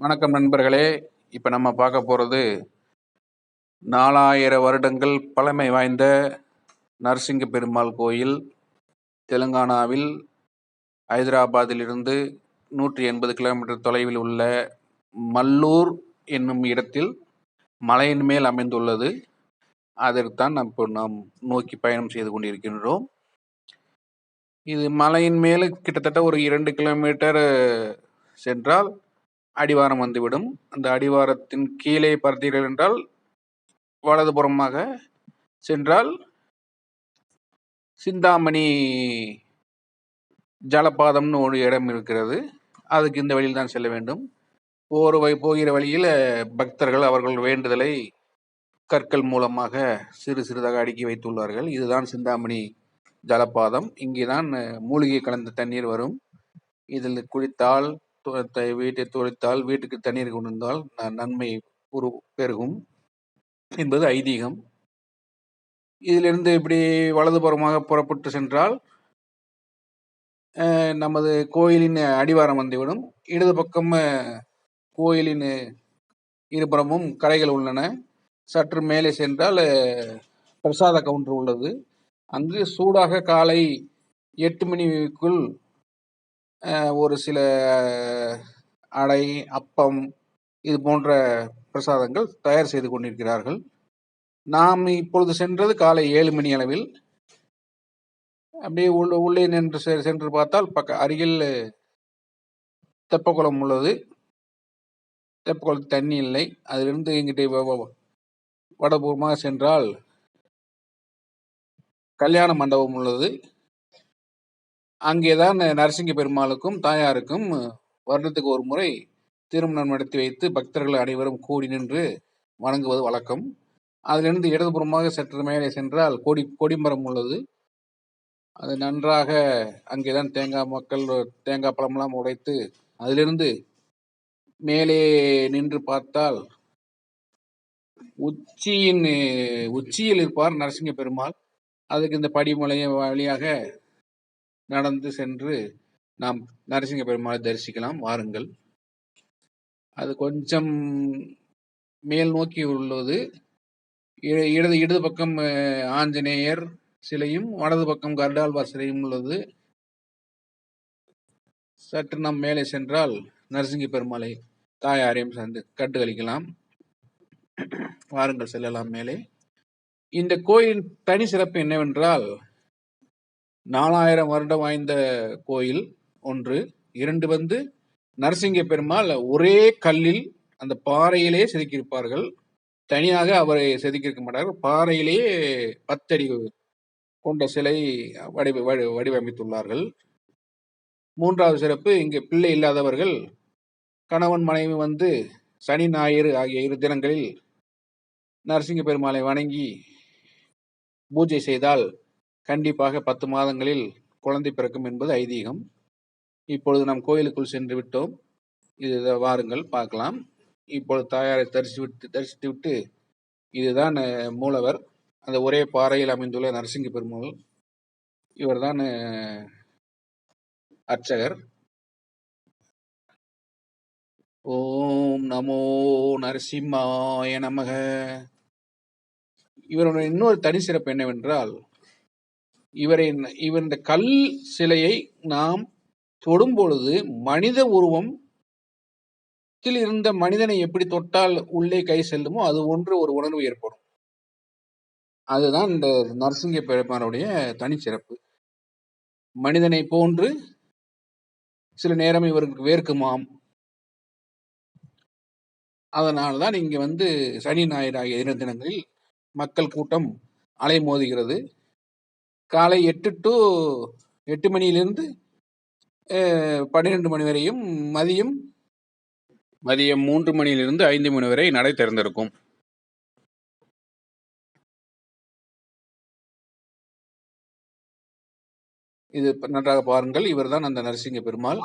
வணக்கம் நண்பர்களே. இப்போ நம்ம பார்க்க போகிறது நாலாயிரம் வருடங்கள் பழமை வாய்ந்த நரசிங்க பெருமாள் கோயில். தெலுங்கானாவில் ஹைதராபாத்திலிருந்து நூற்றி எண்பது கிலோமீட்டர் தொலைவில் உள்ள மல்லூர் என்னும் இடத்தில் மலையின் மேல் அமைந்துள்ளது. அதற்குத்தான் நாம் இப்போ நாம் நோக்கி பயணம் செய்து கொண்டிருக்கின்றோம். இது மலையின் மேலே கிட்டத்தட்ட ஒரு இரண்டு கிலோமீட்டர் சென்றால் அடிவாரம் வந்துவிடும். அந்த அடிவாரத்தின் கீழே பார்த்தீர்கள் என்றால் வலதுபுறமாக சென்றால் சிந்தாமணி ஜலபாதம்னு ஒரு இடம் இருக்கிறது. அதுக்கு இந்த வழியில் தான் செல்ல வேண்டும். போர் வழி போகிற வழியில் பக்தர்கள் அவர்கள் வேண்டுதலை கற்கள் மூலமாக சிறு சிறிதாக அடுக்கி வைத்துள்ளார்கள். இதுதான் சிந்தாமணி ஜலபாதம் இங்கே தான் மூலிகை கலந்த தண்ணீர் வரும். இதில் குளித்தால் வீட்டை துடைத்தால் வீட்டுக்கு தண்ணீர் கொண்டு வந்தால் நன்மை ஒரு பெருகும் என்பது ஐதீகம். இதிலிருந்து இப்படி வலதுபுறமாக புறப்பட்டு சென்றால் நமது கோயிலின் அடிவாரம் வந்துவிடும். இடது பக்கம் கோயிலின் இருபுறமும் கடைகள் உள்ளன. சற்று மேலே சென்றால் பிரசாத கவுண்டர் உள்ளது. அங்கு சூடாக காலை எட்டு மணிக்குள் ஒரு சில அடை, அப்பம் இது போன்ற பிரசாதங்கள் தயார் செய்து கொண்டிருக்கிறார்கள். நாம் இப்பொழுது சென்றது காலை ஏழு மணி அளவில். அப்படியே உள்ள உள்ளே நின்று செ சென்று பார்த்தால் பக்க அருகில் தெப்பக்குளம் உள்ளது. தெப்பக்குளத்தில் தண்ணி இல்லை. அதிலிருந்து எங்கிட்ட வடபூர்வமாக சென்றால் கல்யாண மண்டபம் உள்ளது. அங்கேதான் நரசிங்க பெருமாளுக்கும் தாயாருக்கும் வருடத்துக்கு ஒரு முறை திருமணம் நடத்தி வைத்து பக்தர்கள் அனைவரும் கூடி நின்று வணங்குவது வழக்கம். அதிலிருந்து இடதுபுறமாக சற்று மேலே சென்றால் கொடி கொடிமரம் உள்ளது. அது நன்றாக அங்கேதான் தேங்காய் மக்கள் தேங்காய் பழமெல்லாம் உடைத்து அதிலிருந்து மேலே நின்று பார்த்தால் உச்சியின் உச்சியில் இருப்பார் நரசிங்க பெருமாள். அதுக்கு இந்த படிமலை வழியாக நடந்து சென்று நாம் நரசிங்க பெருமாளை தரிசிக்கலாம். வாருங்கள். அது கொஞ்சம் மேல் நோக்கி உள்ளது. இடது இடது பக்கம் ஆஞ்சநேயர் சிலையும் வலது பக்கம் கருடாழ்வார் சிலையும் உள்ளது. சற்று நாம் மேலே சென்றால் நரசிங்க பெருமாளை தாயாரையும் சேர்ந்து கட்டுகளிக்கலாம் வாருங்கள் செல்லலாம் மேலே. இந்த கோயிலின் தனி சிறப்பு என்னவென்றால் நாலாயிரம் வருடம் வாய்ந்த கோயில் ஒன்று. இரண்டு வந்து நரசிங்க பெருமாள் ஒரே கல்லில் அந்த பாறையிலே செதுக்கியிருப்பார்கள். தனியாக அவரை செதுக்கியிருக்க மாட்டார்கள். பாறையிலேயே பத்தடி கொண்ட சிலை வடிவ வடிவமைத்துள்ளார்கள். மூன்றாவது சிறப்பு இங்கே பிள்ளை இல்லாதவர்கள். கணவன் மனைவி வந்து சனி ஞாயிறு ஆகிய இரு தினங்களில் நரசிங்க பெருமாளை வணங்கி பூஜை செய்தால் கண்டிப்பாக பத்து மாதங்களில் குழந்தை பிறக்கும் என்பது ஐதீகம். இப்பொழுது நாம் கோயிலுக்குள் சென்று விட்டோம். இது வாருங்கள் பார்க்கலாம். இப்பொழுது தாயாரை தரிசி விட்டு தரிசித்து விட்டு இதுதான் மூலவர். அந்த ஒரே பாறையில் அமைந்துள்ள நரசிங்க பெருமாள். இவர்தான் அர்ச்சகர். ஓம் நமோ நரசிம்மாய நமக. இவருடைய இன்னொரு தனி சிறப்பு என்னவென்றால் இவரை இவர் இந்த கல் சிலையை நாம் தொடும் பொழுது மனித உருவம் இருந்த மனிதனை எப்படி தொட்டால் உள்ளே கை செல்லுமோ அது ஒன்று ஒரு உணர்வு ஏற்படும். அதுதான் இந்த நரசிங்க பெருமானுடைய தனிச்சிறப்பு. மனிதனை போன்று சில நேரம் இவருக்கு வேர்க்குமாம். அதனால்தான் இங்க வந்து சனி ஞாயிறு ஆகிய தின தினங்களில் மக்கள் கூட்டம் அலை மோதுகிறது காலை எட்டு டு எட்டு மணியிலிருந்து பன்னிரெண்டு மணி வரையும் மதியம் மதியம் மூன்று மணியிலிருந்து ஐந்து மணி வரை நடை திறந்திருக்கும். இது நன்றாக பாருங்கள் இவர்தான் அந்த நரசிங்க பெருமாள்.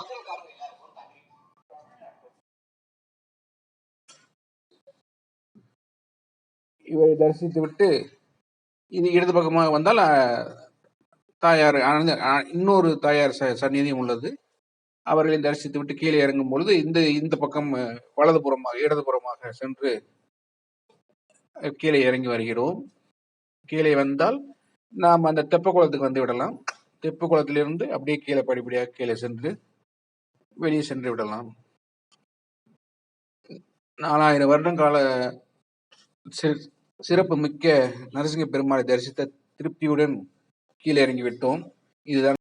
இவரை தரிசித்து விட்டு இது இடது பக்கமாக வந்தால் தாயார் இன்னொரு தாயார் ச சந்நிதியும் உள்ளது. அவர்களை தரிசித்து விட்டு கீழே இறங்கும் பொழுது இந்த இந்த பக்கம் வலதுபுறமாக இடதுபுறமாக சென்று கீழே இறங்கி வருகிறோம். கீழே வந்தால் நாம் அந்த தெப்ப குளத்துக்கு வந்து விடலாம். தெப்ப குளத்திலிருந்து அப்படியே கீழே படிப்படியாக கீழே சென்று வெளியே சென்று விடலாம். நாலாயிரம் வருடம் கால சிறப்பு மிக்க நரசிங்க பெருமாளை தரிசித்த திருப்தியுடன் கீழே இறங்கி விட்டோம். இதுதான்